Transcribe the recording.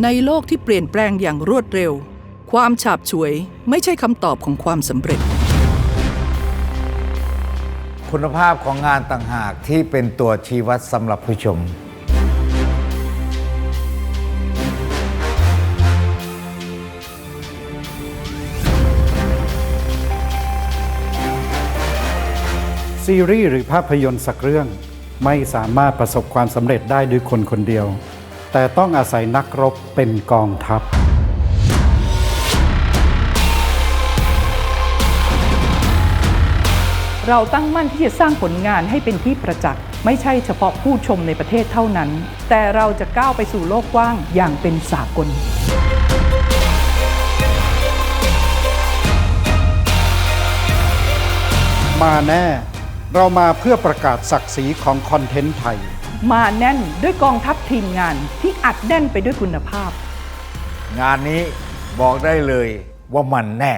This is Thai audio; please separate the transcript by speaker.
Speaker 1: ในโลกที่เปลี่ยนแปลงอย่างรวดเร็ว ความฉาบฉวยไม่ใช่คำตอบของความสำเร็จ
Speaker 2: คุณภาพของงานต่างหากที่เป็นตัวชี้วัดสำหรับผู้ชม
Speaker 3: ซีรีส์หรือภาพยนตร์สักเรื่องไม่สามารถประสบความสำเร็จได้ด้วยคนคนเดียว แต่ต้องอาศัยนักรบเป็นกองทัพ
Speaker 1: เราตั้งมั่นที่จะสร้างผลงานให้เป็นที่ประจักษ์ไม่ใช่เฉพาะผู้ชมในประเทศเท่านั้น แต่เราจะก้าวไปสู่โลกกว้างอย่างเป็นสากล
Speaker 3: มาแน่ เรามาเพื่อประกาศศักดิ์ศรีของคอนเทนต์ไทย
Speaker 1: มาแน่นด้วยกองทัพทีมงานที่อัดแน่นไปด้วยคุณภาพ
Speaker 2: งานนี้บอกได้เลยว่ามันแน่